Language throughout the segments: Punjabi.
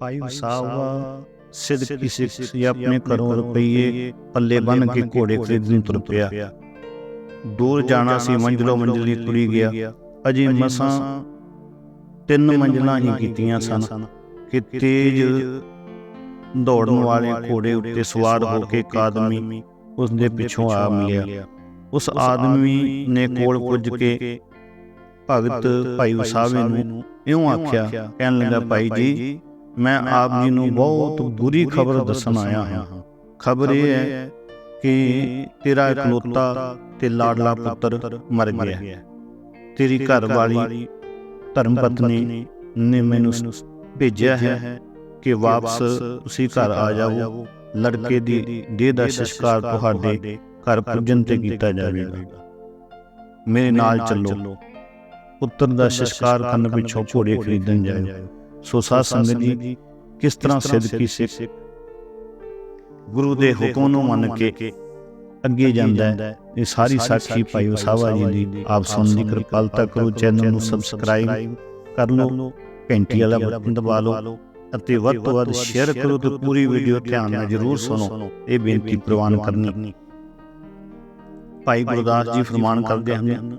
ਭਾਈ ਵਸਾਵਾ ਸਿੱਧ ਕਿਸੇ ਸੀ ਆਪਣੇ ਘਰੋਂ ਰੁਪਈਏ ਪੱਲੇ ਬੰਨ ਕੇ ਘੋੜੇ ਖਰੀਦਣ ਤੁਰ ਪਿਆ। ਦੂਰ ਜਾਣਾ ਸੀ ਮੰਜ਼ਲੋ ਮੰਜ਼ਲੀ ਤੁਰੀ ਗਿਆ। ਅਜੇ ਮਸਾਂ ਤਿੰਨ ਮੰਜ਼ਲਾਂ ਹੀ ਕੀਤੀਆਂ ਸਨ। ਕਿ ਤੇਜ਼ ਦੌੜਨ ਵਾਲੇ ਘੋੜੇ ਉੱਤੇ ਸਵਾਰ ਹੋ ਕੇ ਇੱਕ ਆਦਮੀ ਉਸ ਦੇ ਪਿੱਛੋਂ ਆ ਮਿਲਿਆ। ਉਸ ਆਦਮੀ ਨੇ ਕੋਲ ਪੁੱਜ ਕੇ ਭਗਤ ਭਾਈ ਵਸਾਵੇ ਨੂੰ ਇਉਂ ਆਖਿਆ ਕਹਿਣ ਲੱਗਾ ਭਾਈ ਜੀ ਮੈਂ ਆਪ ਜੀ ਨੂੰ ਬਹੁਤ ਬੁਰੀ ਖਬਰ ਦੱਸਣ ਆਇਆ ਹਾਂ। ਖਬਰ ਇਹ ਹੈ ਕਿ ਤੇਰਾ ਇਕਲੌਤਾ ਤੇ ਲਾਡਲਾ ਪੁੱਤਰ ਮਰ ਗਿਆ। ਤੇਰੀ ਘਰ ਵਾਲੀ ਧਰਮ ਪਤਨੀ ਨੇ ਮੈਨੂੰ ਭੇਜਿਆ ਹੈ ਕਿ ਵਾਪਸ ਤੁਸੀਂ ਘਰ ਆ ਜਾਓ। ਲੜਕੇ ਦੀ ਦੇਹ ਦਾ ਸੰਸਕਾਰ ਤੁਹਾਡੇ ਘਰ ਪੁੱਜਣ ਤੇ ਕੀਤਾ ਜਾਵੇਗਾ। ਮੇਰੇ ਨਾਲ ਚੱਲੋ। ਪੁੱਤਰ ਦਾ ਸੰਸਕਾਰ ਕਰਨ ਪਿੱਛੋਂ ਘੋੜੇ ਖਰੀਦਣ ਜਾਇਓ। ਸੋ ਸਾਧ ਸੰਗਤ ਜੀ ਕਿਸ ਤਰ੍ਹਾਂ ਸਿੱਧ ਕੀ ਸਿੱਖ ਗੁਰੂ ਦੇ ਹੁਕਮ ਨੂੰ ਮੰਨ ਕੇ ਅੱਗੇ ਜਾਂਦਾ ਹੈ। ਇਹ ਸਾਰੀ ਸਾਖੀ ਭਾਈ ਵਸਾਵਾ ਜੀ ਦੀ ਆਪ ਸੁਣਨ ਦੀ ਕਿਰਪਾਲਤਾ ਕਰੋ ਚੈਨਲ ਨੂੰ ਸਬਸਕ੍ਰਾਈਬ ਕਰ ਲਓ ਘੰਟੀ ਵਾਲਾ ਬਟਨ ਦਬਾ ਲਓ ਅਤੇ ਵੱਧ ਤੋਂ ਵੱਧ ਸ਼ੇਅਰ ਕਰੋ ਤੇ ਪੂਰੀ ਵੀਡੀਓ ਧਿਆਨ ਨਾਲ ਜਰੂਰ ਸੁਣੋ। ਇਹ ਬੇਨਤੀ ਪ੍ਰਵਾਨ ਕਰਨੀ। ਭਾਈ ਗੁਰਦਾਸ ਜੀ ਫਰਮਾਨ ਕਰਦੇ ਹਨ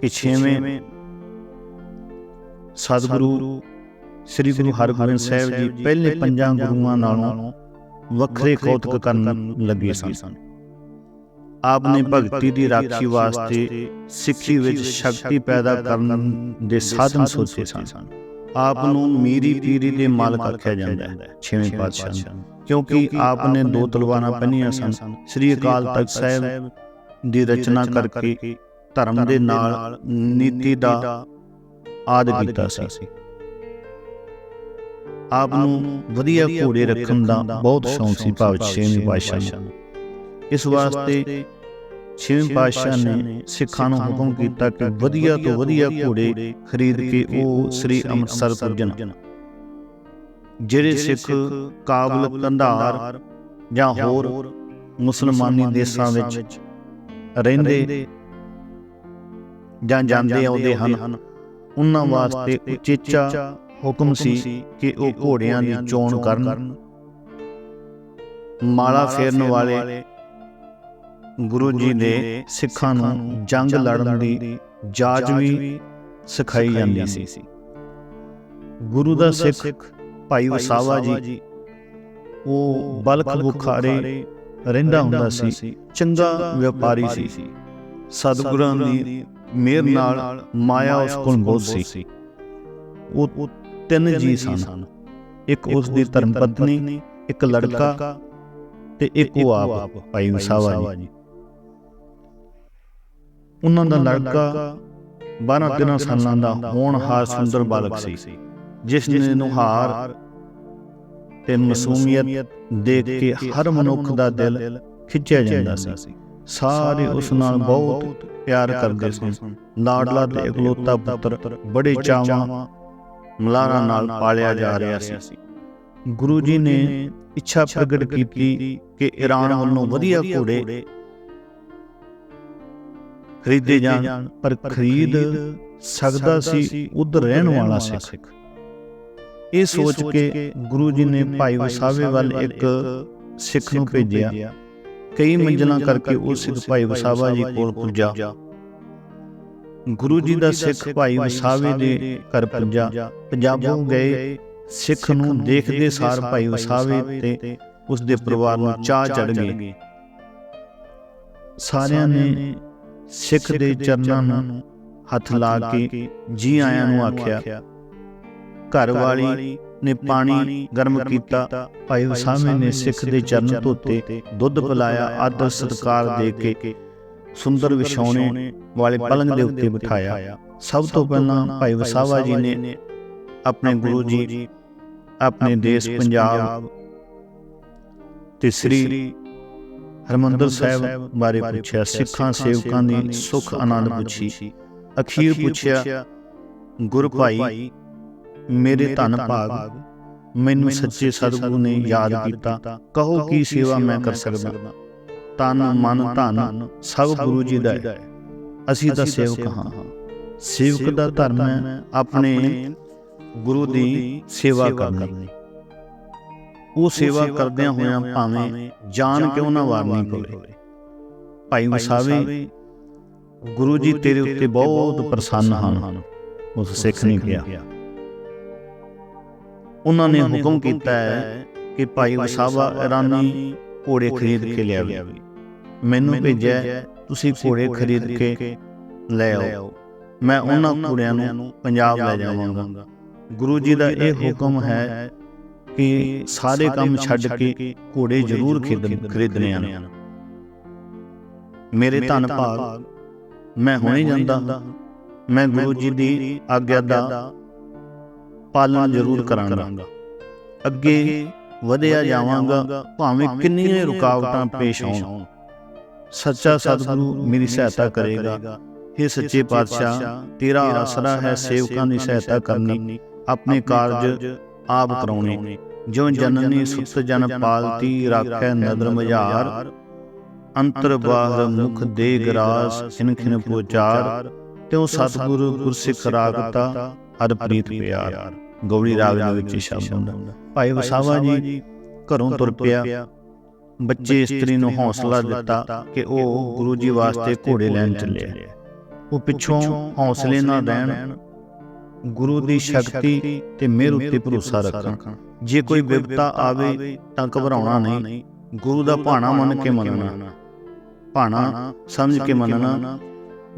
ਕਿ ਛੇਵੇਂ ਸਤਿਗੁਰੂ ਸ੍ਰੀ ਗੁਰੂ ਹਰਗੋਬਿੰਦ ਸਾਹਿਬ ਜੀ ਪਹਿਲੇ ਪੰਜਾਂ ਗੁਰੂਆਂ ਨਾਲੋਂ ਵੱਖਰੇ ਕੌਤਕ ਕਰਨ ਲੱਗੇ ਸਨ। ਆਪ ਨੇ ਭਗਤੀ ਦੀ ਰਾਖੀ ਵਾਸਤੇ ਸਿੱਖੀ ਵਿੱਚ ਸ਼ਕਤੀ ਪੈਦਾ ਕਰਨ ਦੇ ਸਾਧਨ ਸੋਚੇ ਸਨ। ਆਪ ਨੂੰ ਮੀਰੀ ਪੀਰੀ ਦੇ ਮਾਲਕ ਆਖਿਆ ਜਾਂਦਾ ਹੈ। ਛੇਵੇਂ ਪਾਤਸ਼ਾਹ। ਨੂੰ ਕਿਉਂਕਿ ਆਪ ਨੇ ਦੋ ਤਲਵਾਰਾਂ ਪਹਿਨੀਆਂ ਸਨ। ਸ੍ਰੀ ਅਕਾਲ ਤਖਤ ਸਾਹਿਬ ਦੀ ਰਚਨਾ ਕਰਕੇ ਧਰਮ ਦੇ ਨਾਲ ਨੀਤੀ ਦਾ ਆਦ ਕੀਤਾ ਸੀ। ਆਪ ਨੂੰ ਵਧੀਆ ਘੋੜੇ ਰੱਖਣ ਦਾ ਬਹੁਤ ਸ਼ੌਂਕ ਸੀ ਭਾਵ ਛੇਵੇਂ ਪਾਤਸ਼ਾਹ ਨੂੰ। ਇਸ ਵਾਸਤੇ ਛੇਵੇਂ ਪਾਤਸ਼ਾਹ ਨੇ ਸਿੱਖਾਂ ਨੂੰ ਹੁਕਮ ਕੀਤਾ ਕਿ ਵਧੀਆ ਤੋਂ ਵਧੀਆ ਘੋੜੇ ਖਰੀਦ ਕੇ ਉਹ ਸ੍ਰੀ ਅੰਮ੍ਰਿਤਸਰ ਪੁੱਜਣ। ਜਿਹੜੇ ਸਿੱਖ ਕਾਬਲ ਕੰਧਾਰ ਜਾਂ ਹੋਰ ਮੁਸਲਮਾਨੀ ਦੇਸ਼ਾਂ ਵਿੱਚ ਰਹਿੰਦੇ ਜਾਂ ਜਾਂਦੇ ਆਉਂਦੇ ਹਨ। ਉਹਨਾਂ ਵਾਸਤੇ ਉਚੇਚਾ ਹੁਕਮ ਸੀ ਕਿ ਉਹ ਘੋੜਿਆਂ ਦੀ ਚੋਣ ਕਰਨ। ਮਾਲਾ ਫੇਰਨ ਵਾਲੇ ਗੁਰੂ ਜੀ ਨੇ ਸਿੱਖਾਂ ਨੂੰ ਜੰਗ ਲੜਨ ਦੀ ਜਾਚ ਵੀ ਸਿਖਾਈ ਜਾਂਦੀ ਸੀ। ਗੁਰੂ ਦਾ ਸਿੱਖ ਭਾਈ ਵਸਾਵਾ ਜੀ ਉਹ ਬਲਖ ਬੁਖਾਰੇ ਰਹਿੰਦਾ ਹੁੰਦਾ ਸੀ। ਚੰਗਾ ਵਪਾਰੀ ਸੀ। ਸਤਿਗੁਰਾਂ ਦੀ ਮਿਹਰ ਨਾਲ ਮਾਇਆ ਉਸ ਕੋਲ ਬਹੁਤ ਸੀ। ਉਹ ਤਿੰਨ ਜੀ ਸਨ। ਇੱਕ ਉਸ ਦੀ ਧਰਮ ਪਤਨੀ ਇੱਕ ਲੜਕਾ ਤੇ ਇੱਕ ਉਹ ਆਪ ਭਾਈ ਵਸਾਵਾ ਜੀ ਉਹਨਾਂ ਦਾ ਲੜਕਾ 12 13 ਸਾਲਾਂ ਦਾ ਹੋਣਹਾਰ ਸੁੰਦਰ ਬਾਲਕ ਸੀ। ਜਿਸ ਨੇ ਨੁਹਾਰ ਤੇ ਮਾਸੂਮੀਅਤ ਦੇਖ ਕੇ ਹਰ ਮਨੁੱਖ ਦਾ ਦਿਲ ਖਿੱਚਿਆ ਜਾਂਦਾ ਸੀ। ਸਾਰੇ ਉਸ ਨਾਲ ਬਹੁਤ ਪਿਆਰ ਕਰਦੇ ਸਨ। ਲਾਡਲਾ ਤੇ ਇਕਲੌਤਾ ਪੁੱਤਰ ਬੜੇ ਚਾਵਾਂ ਮਲਾਰਾ ਨਾਲ ਪਾਲਿਆ ਜਾ ਰਿਹਾ ਸੀ। ਗੁਰੂ ਜੀ ਨੇ ਇੱਛਾ ਪ੍ਰਗਟ ਕੀਤੀ ਕਿ ਈਰਾਨ ਵੱਲੋਂ ਵਧੀਆ ਘੋੜੇ ਖਰੀਦੇ ਜਾਣ ਪਰ ਖਰੀਦ ਸਕਦਾ ਸੀ ਉਧਰ ਰਹਿਣ ਵਾਲਾ ਸਿੱਖ। ਇਹ ਸੋਚ ਕੇ ਗੁਰੂ ਜੀ ਨੇ ਭਾਈ ਵਸਾਵੇ ਵੱਲ ਇੱਕ ਸਿੱਖ ਨੂੰ ਭੇਜਿਆ। ਕਈ ਮੰਜ਼ਲਾਂ ਕਰਕੇ ਉਹ ਸਿੱਖ ਭਾਈ ਵਸਾਵਾ ਜੀ ਕੋਲ ਪੁੱਜਾ। ਗੁਰੂ ਜੀ ਦਾ ਸਿੱਖ ਭਾਈ ਵਸਾਵੇ ਦੇ ਘਰ ਪੁੱਜਾ। ਪੰਜਾਬੋਂ ਗਏ ਸਿੱਖ ਨੂੰ ਦੇਖਦੇ ਸਾਰ ਭਾਈ ਵਸਾਵੇ ਤੇ ਉਸ ਦੇ ਪਰਿਵਾਰ ਨੂੰ ਚਾਹ ਚੜ ਗਈ ਸਾਰਿਆਂ ਨੇ ਸਿੱਖ ਦੇ ਚਰਨਾਂ ਨੂੰ ਹੱਥ ਲਾ ਕੇ ਜੀ ਆਇਆਂ ਨੂੰ ਆਖਿਆ। ਘਰ ਵਾਲੀ ਨੇ ਪਾਣੀ ਗਰਮ ਕੀਤਾ। ਭਾਈ ਵਸਾਵੇਂ ਨੇ ਸਿੱਖ ਦੇ ਚਰਨ ਧੋਤੇ ਦੁੱਧ ਪਿਲਾਇਆ ਆਦਰ ਸਤਕਾਰ ਦੇ ਕੇ ਸੁੰਦਰ ਵਿਛਾਉਣੇ ਵਾਲੇ ਪਲੰਗ ਦੇ ਉੱਤੇ ਬਿਠਾਇਆ। ਸਭ ਤੋਂ ਪਹਿਲਾਂ ਭਾਈ ਵਸਾਵਾ ਜੀ ਨੇ ਆਪਣੇ ਗੁਰੂ ਜੀ ਆਪਣੇ ਦੇਸ਼ ਪੰਜਾਬ ਤੇ ਸ੍ਰੀ ਹਰਮੰਦਰ ਸਾਹਿਬ ਬਾਰੇ ਪੁੱਛਿਆ। ਸਿੱਖਾਂ ਸੇਵਕਾਂ ਦੀ ਸੁਖ ਆਨੰਦ ਪੁੱਛੀ। ਅਖੀਰ ਪੁੱਛਿਆ ਗੁਰ ਭਾਈ ਮੇਰੇ ਧੰਨ ਭਾਗ ਮੈਨੂੰ ਸੱਚੇ ਸਤਿਗੁਰੂ ਨੇ ਯਾਦ ਕੀਤਾ। ਕਹੋ ਕੀ ਸੇਵਾ ਮੈਂ ਕਰ ਸਕਦਾ। ਤਨ ਮਨ ਧਨ ਸਭ ਗੁਰੂ ਜੀ ਦਾ ਹੈ। ਅਸੀਂ ਤਾਂ ਸੇਵਕ ਹਾਂ। ਸੇਵਕ ਦਾ ਧਰਮ ਹੈ ਆਪਣੇ ਗੁਰੂ ਦੀ ਸੇਵਾ ਕਰਨੀ। ਉਹ ਸੇਵਾ ਕਰਦਿਆਂ ਹੋਇਆਂ ਭਾਵੇਂ ਜਾਨ ਕਿਉਂ ਨਾ ਵਾਰਨੀ ਪਵੇ। ਭਾਈ ਵਸਾਵੇ ਗੁਰੂ ਜੀ ਤੇਰੇ ਉੱਤੇ ਬਹੁਤ ਪ੍ਰਸੰਨ ਹਨ। ਉਸ ਸਿੱਖ ਨੇ ਕਿਹਾ। ਉਹਨਾਂ ਨੇ ਹੁਕਮ ਕੀਤਾ ਹੈ ਕਿ ਭਾਈ ਵਸਾਵਾ ਇਰਾਨੀ ਘੋੜੇ ਖਰੀਦ ਕੇ ਲਿਆਵੇ। ਮੈਨੂੰ ਭੇਜਿਆ ਤੁਸੀਂ ਘੋੜੇ ਖਰੀਦ ਕੇ ਲੈ ਆਓ। ਮੈਂ ਉਹਨਾਂ ਘੋੜਿਆਂ ਨੂੰ ਪੰਜਾਬ ਲੈ ਜਾਵਾਂਗਾ। ਗੁਰੂ ਜੀ ਦਾ ਇਹ ਹੁਕਮ ਹੈ ਕਿ ਸਾਰੇ ਕੰਮ ਛੱਡ ਕੇ ਘੋੜੇ ਜ਼ਰੂਰ ਖਰੀਦ- ਖਰੀਦਣੇ ਹਨ। ਮੇਰੇ ਧੰਨ ਭਾਗ ਮੈਂ ਹੁਣੇ ਜਾਂਦਾ ਮੈਂ ਗੁਰੂ ਜੀ ਦੀ ਆਗਿਆ ਦਾ ਪਾਲਣ ਜ਼ਰੂਰ ਕਰਾਂਗਾ। ਅੱਗੇ ਵਧਿਆ ਜਾਵਾਂਗਾ ਭਾਵੇਂ ਕਿੰਨੀਆਂ ਰੁਕਾਵਟਾਂ ਪੇਸ਼ ਆਉਣ ਸੱਚਾ ਸਤਿਗੁਰੂ ਮੇਰੀ ਸਹਾਇਤਾ ਕਰੇਗਾ। हे ਸੱਚੇ ਪਾਤਸ਼ਾਹ ਤੇਰਾ ਆਸਰਾ ਹੈ ਸੇਵਕਾਂ ਦੀ ਸਹਾਇਤਾ ਕਰਨੀ ਆਪਣੇ ਕਾਰਜ ਆਪ ਕਰਾਉਣੇ। ਜਿਉ ਜਨਨੀ ਸੁਤ ਜਨ ਪਾਲਤੀ ਰਾਖੈ ਨਦਰ ਮਝਾਰ। ਅੰਤਰ ਬਾਹਰ ਮੁਖ ਦੇ ਗਰਾਸ ਖਿਨ ਖਿਨ ਪੁਚਾਰ। ਤਿਉ ਸਤਿਗੁਰੂ ਗੁਰਸਿੱਖ ਰਾਗਤਾ। ਹਰ ਪ੍ਰੀਤ ਪਿਆਰ। ਗੌੜੀ ਰਾਗ ਦੇ ਵਿੱਚ ਸ਼ਬਦ ਹੁੰਦਾ। ਭਾਈ ਵਸਾਵਾ ਜੀ ਘਰੋਂ ਤੁਰ ਪਿਆ। ਬੱਚੇ ਇਸਤਰੀ ਨੂੰ ਹੌਸਲਾ ਦਿੱਤਾ ਕਿ ਉਹ ਗੁਰੂ ਜੀ ਵਾਸਤੇ ਘੋੜੇ ਲੈਣ ਚੱਲਿਆ। ਉਹ ਪਿੱਛੋਂ ਹੌਸਲੇ ਨਾਲ ਰਹਿਣ ਗੁਰੂ ਦੀ ਸ਼ਕਤੀ ਤੇ ਮਿਹਰ ਉੱਤੇ ਭਰੋਸਾ ਰੱਖਣ ਜੇ ਕੋਈ ਵਿਪਤਾ ਆਵੇ ਤਾਂ ਘਬਰਾਉਣਾ ਨਹੀਂ। ਗੁਰੂ ਦਾ ਭਾਣਾ ਮੰਨ ਕੇ ਮੰਨਣਾ। ਭਾਣਾ ਸਮਝ ਕੇ ਮੰਨਣਾ।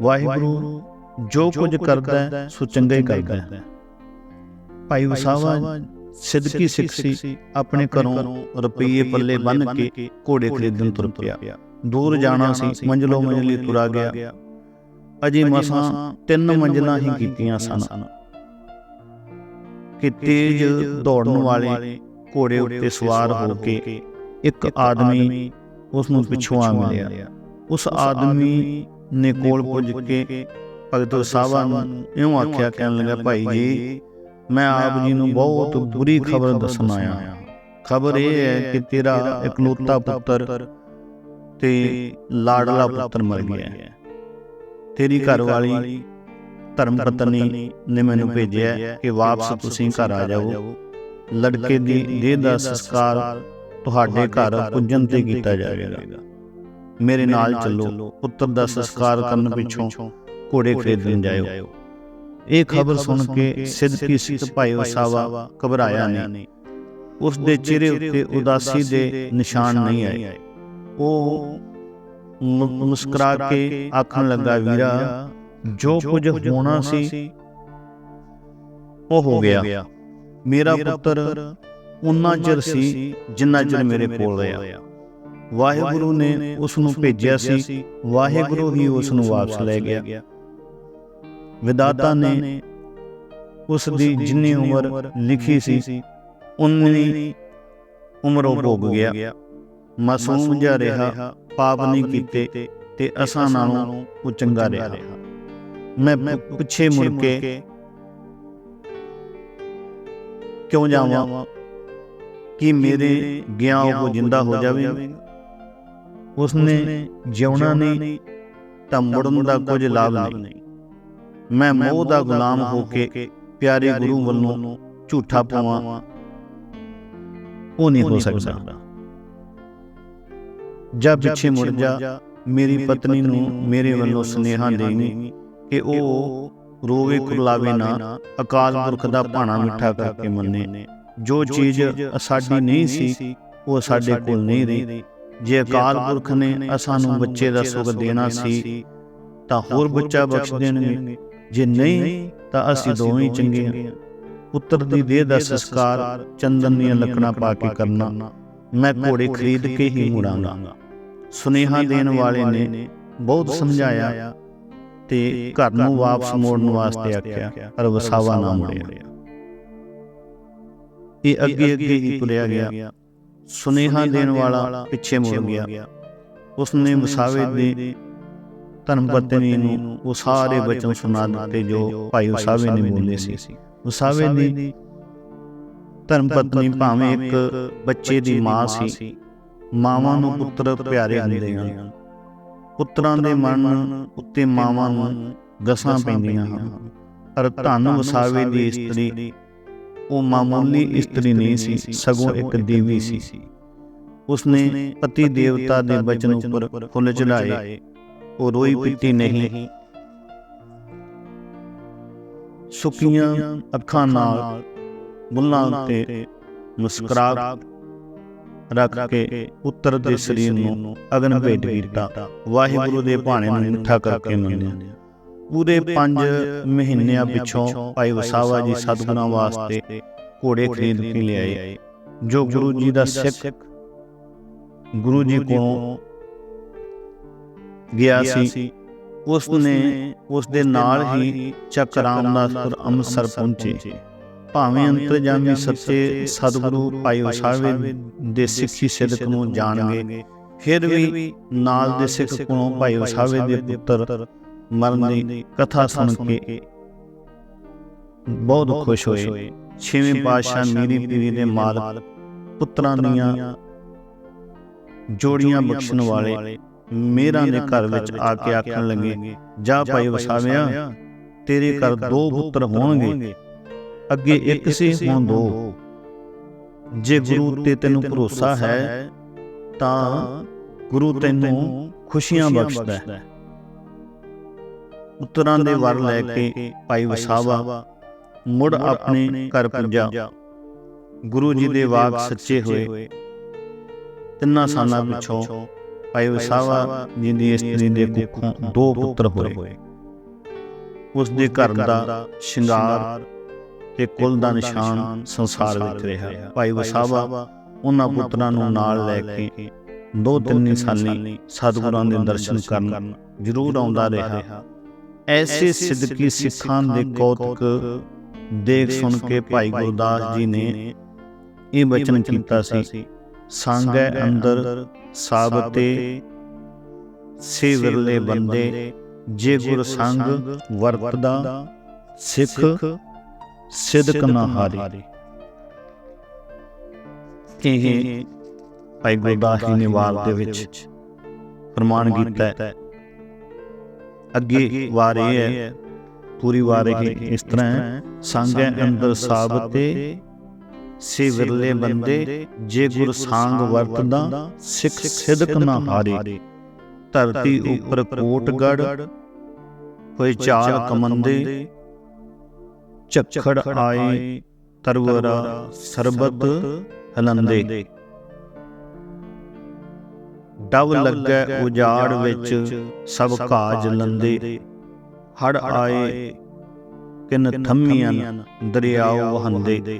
ਵਾਹਿਗੁਰੂ ਜੋ ਕੁਝ ਕਰਦਾ ਹੈ ਸੋ ਚੰਗਾ ਹੀ ਕਰਦਾ ਹੈ। ਭਾਈ ਵਸਾਵਾ ਸਿੱਧਕੀ ਸਿੱਖ ਸੀ ਆਪਣੇ ਘਰੋਂ ਰੁਪਈਏ ਪੱਲੇ ਬੰਨ ਕੇ ਘੋੜੇ ਖਰੀਦਣ ਤੁਰ ਪਿਆ। ਦੂਰ ਜਾਣਾ ਸੀ ਮੰਜ਼ਲੋ ਮੰਜ਼ਲੀ ਤੁਰਾ ਗਿਆ। ਅਜੇ ਮਸਾਂ ਤਿੰਨ ਮੰਜ਼ਲਾਂ ਹੀ ਕੀਤੀਆਂ ਸਨ। ਕਿ ਤੇਜ਼ ਦੌੜਨ ਵਾਲੇ ਘੋੜੇ ਉੱਤੇ ਸਵਾਰ ਹੋ ਕੇ ਇੱਕ ਆਦਮੀ ਉਸ ਨੂੰ ਪਿੱਛੋਂ ਆ ਮਿਲਿਆ ਉਸ ਆਦਮੀ ਨੇ ਕੋਲ ਪੁੱਜ ਕੇ ਭਗਤ ਸਾਹਿਬਾਨ ਨੂੰ ਇਉਂ ਆਖਿਆ ਕਹਿਣ ਲੱਗਾ ਭਾਈ ਜੀ ਮੈਂ ਆਪ ਜੀ ਨੂੰ ਬਹੁਤ ਬੁਰੀ ਖਬਰ ਦੱਸਣ ਆਇਆ ਖਬਰ ਇਹ ਹੈ ਕਿ ਤੇਰਾ ਇਕਲੌਤਾ ਪੁੱਤਰ ਤੇ ਲਾਡਲਾ ਪੁੱਤਰ ਮਰ ਗਿਆ। ਹੈ ਤੇਰੀ ਘਰਵਾਲੀ ਧਰਮ ਪਤਨੀ ਨੇ ਮੈਨੂੰ ਭੇਜਿਆ ਕਿ ਵਾਪਸ ਤੁਸੀਂ ਘਰ ਆ ਜਾਓ। ਲੜਕੇ ਦੀ ਦੇਹ ਦਾ ਸੰਸਕਾਰ ਤੁਹਾਡੇ ਘਰ ਪੁੱਜਣ ਤੇ ਕੀਤਾ ਜਾਵੇਗਾ। ਮੇਰੇ ਨਾਲ ਚੱਲੋ। ਪੁੱਤਰ ਦਾ ਸੰਸਕਾਰ ਕਰਨ ਪਿੱਛੋਂ ਘੋੜੇ ਖਰੀਦਣ ਜਾਇਓ। ਇਹ ਖਬਰ ਸੁਣ ਕੇ ਸਿੱਧਕੀ ਸਿੱਧ ਭਾਈ ਵਸਾਵਾ ਘਬਰਾਇਆ ਨਹੀਂ। ਉਸ ਦੇ ਚਿਹਰੇ ਉੱਤੇ ਉਦਾਸੀ ਦੇ ਨਿਸ਼ਾਨ ਨਹੀਂ ਆਏ। ਉਹ ਮੁਸਕਰਾ ਕੇ ਆਖਣ ਲੱਗਾ ਵੀਰਾ ਜੋ ਕੁਝ ਹੋਣਾ ਸੀ ਉਹ ਹੋ ਗਿਆ। ਮੇਰਾ ਪੁੱਤਰ ਉਨਾ ਚਿਰ ਸੀ ਜਿੰਨਾ ਚਿਰ ਮੇਰੇ ਕੋਲ ਰਿਹਾ। ਵਾਹਿਗੁਰੂ ਨੇ ਉਸ ਨੂੰ ਭੇਜਿਆ ਸੀ। ਵਾਹਿਗੁਰੂ ਹੀ ਉਸ ਨੂੰ ਵਾਪਸ ਲੈ ਗਿਆ। ਵਿਦਾਤਾ ਨੇ ਉਸ ਦੀ ਜਿੰਨੀ ਉਮਰ ਲਿਖੀ ਸੀ ਉਨੀ ਉਮਰ ਉਹ ਭੋਗ ਗਿਆ। ਮਾਸੂਮ ਜਿਹਾ ਰਿਹਾ ਪਾਪ ਨਹੀਂ ਕੀਤੇ ਤੇ ਅਸਾਂ ਨਾਲੋਂ ਉਹ ਚੰਗਾ ਰਿਹਾ। ਮੈਂ ਪਿੱਛੇ ਮੁੜ ਕੇ ਕਿਉਂ ਜਾਵਾਂ? ਕਿ ਮੇਰੇ ਗਿਆ ਉਹ ਜਿੰਦਾ ਹੋ ਜਾਵੇ? ਉਸਨੇ ਜਿਉਣਾ ਨਹੀਂ ਤਾਂ ਮੁੜਨ ਦਾ ਕੁਝ ਲਾਭ ਨਹੀਂ। ਮੈਂ ਮੋਹ ਦਾ ਗੁਲਾਮ ਹੋ ਕੇ ਪਿਆਰੇ ਗੁਰੂ ਵੱਲੋਂ ਝੂਠਾ ਪਾਵਾਂ। ਉਹ ਨਹੀਂ ਹੋ ਸਕਦਾ। ਜਦ ਪਿੱਛੇ ਮੁੜ ਜਾ ਮੇਰੀ ਪਤਨੀ ਨੂੰ ਮੇਰੇ ਵੱਲੋਂ ਸੁਨੇਹਾ ਦੇਵੀਂ ਕਿ ਉਹ ਰੋਵੇ ਕੁਰਲਾਵੇ ਨਾ ਅਕਾਲ ਪੁਰਖ ਦਾ ਭਾਣਾ ਮਿੱਠਾ ਕਰਕੇ ਮੰਨੇ। ਜੋ ਚੀਜ਼ ਸਾਡੀ ਨਹੀਂ ਸੀ ਉਹ ਸਾਡੇ ਕੋਲ ਨਹੀਂ ਰਹੀ। ਜੇ ਅਕਾਲ ਪੁਰਖ ਨੇ ਅਸਾਂ ਨੂੰ ਬੱਚੇ ਦਾ ਸੁਖ ਦੇਣਾ ਸੀ ਤਾਂ ਹੋਰ ਬੱਚਾ ਬਖਸ਼ ਦੇਣਗੇ। ਜੇ ਨਹੀਂ ਤਾਂ ਅਸੀਂ ਦੋਵੇਂ ਚੰਗੇ ਹਾਂ। ਪੁੱਤਰ ਦੀ ਦੇਹ ਦਾ ਸੰਸਕਾਰ ਚੰਦਨ ਦੀਆਂ ਲੱਕੜਾਂ ਪਾ ਕੇ ਕਰਨਾ। ਮੈਂ ਘੋੜੇ ਖਰੀਦ ਕੇ ਹੀ ਮੁੜਾਂਗਾ। ਸੁਨੇਹਾ ਦੇਣ ਵਾਲੇ ਨੇ ਬਹੁਤ ਸਮਝਾਇਆ ਤੇ ਘਰ ਨੂੰ ਵਾਪਸ ਮੋੜਨ ਵਾਸਤੇ ਆਖਿਆ ਪਰ ਵਸਾਵਾ ਨਾ ਮੁੜਿਆ। ਇਹ ਅੱਗੇ ਅੱਗੇ ਹੀ ਤੁਰਿਆ ਗਿਆ। ਸੁਨੇਹਾ ਦੇਣ ਵਾਲਾ ਪਿੱਛੇ ਮੁੜ ਗਿਆ। ਉਸਨੇ ਵਸਾਵੇ ਦੇ ਧਰਮ ਪਤਨੀ ਨੂੰ ਉਹ ਸਾਰੇ ਬਚਨ ਸੁਣਾ ਦਿੱਤੇ ਜੋ ਭਾਈ ਵਸਾਵੇ ਨੇ ਬੋਲੇ ਸੀ। ਵਸਾਵੇ ਦੀ ਧਰਮ ਪਤਨੀ ਭਾਵੇਂ ਇੱਕ ਬੱਚੇ ਦੀ ਮਾਂ ਸੀ। ਮਾਵਾਂ ਨੂੰ ਪੁੱਤਰ ਪਿਆਰੇ ਹੁੰਦੇ ਹਨ। ਪੁੱਤਰਾਂ ਦੇ ਮਨ ਉੱਤੇ ਮਾਵਾਂ ਨੂੰ ਗਸਾਂ ਪੈਂਦੀਆਂ ਹਨ। ਪਰ ਧੰਨ ਵਸਾਵੇ ਦੀ ਇਸਤਰੀ ਉਹ ਮਾਮੂਲੀ ਇਸਤਰੀ ਨਹੀਂ ਸੀ ਸਗੋਂ ਇੱਕ ਦੇਵੀ ਸੀ। ਉਸਨੇ ਪਤੀ ਦੇਵਤਾ ਦੇ ਬਚਨ ਉੱਪਰ ਫੁੱਲ ਚੜਾਏ ਉਹ ਰੋਈ ਪਿੱਟੀ ਨਹੀਂ। ਸੁੱਕੀਆਂ ਅੱਖਾਂ ਨਾਲ ਬੁੱਲਾਂ ਉੱਤੇ ਮੁਸਕਰਾ ਰੱਖ ਕੇ ਪੁੱਤਰ ਦੇ ਸਰੀਰ ਨੂੰ ਅਗਨ ਭੇਟ ਕੀਤਾ। ਵਾਹਿਗੁਰੂ ਦੇ ਭਾਣੇ ਨੂੰ ਮਿੱਠਾ ਕਰਕੇ ਮੰਨਿਆ। ਪੂਰੇ 5 ਮਹੀਨਿਆਂ ਪਿਛੋਂ ਭਾਈ ਵਸਾਵਾ ਜੀ ਸਤਿਗੁਰਾਂ ਵਾਸਤੇ ਘੋੜੇ ਖਰੀਦ ਕੇ ਲਿਆਏ। ਜੋ ਗੁਰੂ ਜੀ ਦਾ ਸਿੱਖ ਗੁਰੂ ਜੀ ਕੋਲੋਂ ਗਿਆ ਸੀ। ਉਸ ਨੇ ਉਸ ਦੇ ਨਾਲ ਹੀ ਚੱਕ ਰਾਮਦਾਸਪੁਰ ਅੰਮ੍ਰਿਤਸਰ ਪਹੁੰਚੇ। ਭਾਵੇਂ ਅੰਤਰਜਾਮੀ ਸੱਚੇ ਸਤਿਗੁਰੂ ਭਾਈ ਵਸਾਵੇ ਦੇ ਸਿੱਖੀ ਸਿਦਕ ਨੂੰ ਜਾਣ ਗਏ ਫਿਰ ਵੀ ਨਾਲ ਦੇ ਸਿੱਖ ਕੋਲੋਂ ਭਾਈ ਵਸਾਵੇ ਦੇ ਪੁੱਤਰ ਮਰਨ ਦੀ ਕਥਾ ਸੁਣ ਕੇ ਬਹੁਤ ਖੁਸ਼ ਹੋਏ। ਛੇਵੇਂ ਪਾਤਸ਼ਾਹ ਮੀਰੀ ਪੀਰੀ ਦੇ ਮਾਲਕ ਪੁੱਤਰਾਂ ਦੀਆਂ ਜੋੜੀਆਂ ਬਖਸ਼ਣ ਵਾਲੇ। ਮੇਰਾਂ ਦੇ ਘਰ ਵਿੱਚ ਆ ਕੇ ਆਖਣ ਲੱਗੇ ਜਾ ਭਾਈ ਵਸਾਵਿਆ ਤੇਰੇ ਘਰ ਦੋ ਪੁੱਤਰ ਹੋਣਗੇ ਅੱਗੇ ਇੱਕ ਸੀ ਹੁਣ ਦੋ। ਜੇ ਗੁਰੂ ਤੇ ਤੈਨੂੰ ਭਰੋਸਾ ਹੈ ਤਾਂ ਗੁਰੂ ਤੈਨੂੰ ਖੁਸ਼ੀਆਂ ਬਖਸ਼ਦਾ ਹੈ। ਪੁੱਤਰਾਂ ਦੇ ਵਰ ਲੈ ਕੇ ਭਾਈ ਵਸਾਵਾ ਮੁੜ ਆਪਣੇ ਘਰ ਪੁੱਜਾ। ਗੁਰੂ ਜੀ ਦੇ ਵਾਕ ਸੱਚੇ ਹੋਏ। ਤਿੰਨਾਂ ਸਾਲਾਂ ਪਿਛੋਂ ਭਾਈ ਵਸਾਵਾ ਜੀ ਦੀ ਇਸਤਰੀ ਦੇ ਕੁੱਖੋਂ ਦੋ ਪੁੱਤਰ ਹੋਏ। ਉਸ ਦੇ ਘਰ ਦਾ ਸ਼ਿੰਗਾਰ ਤੇ ਕੁਲ ਦਾ ਨਿਸ਼ਾਨ ਸੰਸਾਰ ਵਿੱਚ ਰਿਹਾ। ਭਾਈ ਵਸਾਵਾ ਉਹਨਾਂ ਪੁੱਤਰਾਂ ਨੂੰ ਨਾਲ ਲੈ ਕੇ ਦੋ ਤਿੰਨ ਸਾਲੀ ਸਤਿਗੁਰਾਂ ਦੇ ਦਰਸ਼ਨ ਕਰਨ ਜ਼ਰੂਰ ਆਉਂਦਾ ਰਿਹਾ। ਐਸੇ ਸਿੱਧਕੀ ਸਿੱਖਾਂ ਦੇ ਕੌਤਕ ਦੇਖ ਸੁਣ ਕੇ ਭਾਈ ਗੁਰਦਾਸ ਜੀ ਨੇ ਇਹ ਬਚਨ ਕੀਤਾ ਸੀ। ਸੰਗੈ ਅੰਦਰ ਸਾਬਤੇ ਸੇ ਵਿਰਲੇ ਬੰਦੇ ਜੇ ਗੁਰ ਸੰਗ ਵਰਤਦਾ ਸਿੱਖ ਸਿਦਕ ਨਾ ਹਾਰੇ। ਇਹ ਭਾਈ ਗੁਰਦਾਸ ਜੀ ਨੇ ਵਾਰ ਦੇ ਵਿੱਚ ਪ੍ਰਮਾਣ ਕੀਤਾ ਹੈ। ਅੱਗੇ ਵਾਰ ਇਹ ਹੈ। ਪੂਰੀ ਵਾਰ ਇਹ ਇਸ ਤਰ੍ਹਾਂ ਹੈ। ਸੰਗੈ ਅੰਦਰ ਸਾਬਤੇ ਸੇ ਵਿਰਲੇ ਬੰਦੇ ਜੇ ਗੁਰ ਸਾੰਗ ਵਰਤਦਾ ਸਿੱਖ ਸਿਦਕ ਨਾ ਹਾਰੇ। ਧਰਤੀ ਉੱਪਰ ਕੋਟਗੜ ਹੋਏ ਚਾਲ ਕਮੰਦੇ ਝੱਖੜ ਆਏ ਤਰਵਰਾ ਸਰਬਤ ਹਲੰਦੇ। ਡਵ ਲੱਗੈ ਉਜਾੜ ਵਿੱਚ ਸਭ ਘਾਜ ਲੰਦੇ। ਹੜ ਆਏ ਕਿਨ ਥੰਮੀਆਂ ਦਰਿਆਉ ਵਹੰਦੇ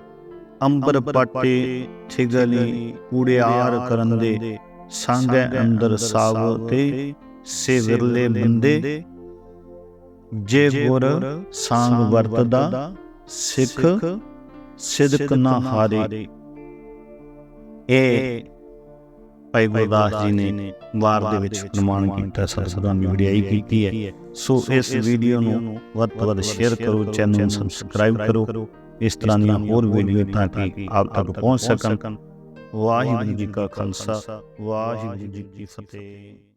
ਅੰਬਰ ਪਾਟੇ ਥਿਗਲੀ ਕੂੜਿਆਰ ਕਰੰਦੇ ਸੰਗੈ ਅੰਦਰ ਸਾਵ ਤੇ ਸੇ ਵਿਰਲੇ ਬੰਦੇ। ਜੇ ਗੁਰ ਸੰਗ ਵਰਤਦਾ ਸਿੱਖ ਸਿਦਕ ਨਾ ਹਾਰੇ। ਇਹ ਭਾਈ ਗੁਰਦਾਸ ਜੀ ਨੇ ਵਾਰ ਦੇ ਵਿੱਚ ਪ੍ਰਮਾਣ ਕੀਤਾ ਸਤਿਗੁਰਾਂ ਦੀ ਵਡਿਆਈ ਕੀਤੀ ਹੈ। ਸੋ ਇਸ ਵੀਡੀਓ ਨੂੰ ਵੱਧ ਤੋਂ ਵੱਧ ਸ਼ੇਅਰ ਕਰੋ ਚੈਨਲ ਨੂੰ ਸਬਸਕ੍ਰਾਈਬ ਕਰੋ। ਇਸ ਤਰ੍ਹਾਂ ਦੀਆਂ ਹੋਰ ਵੀਡੀਓ ਤਾਂ ਕਿ ਆਪ ਤੱਕ ਪਹੁੰਚ ਸਕਣ। ਵਾਹਿਗੁਰੂ ਜੀ ਕਾ ਖਾਲਸਾ ਵਾਹਿਗੁਰੂ ਜੀ ਕੀ ਫਤਿਹ।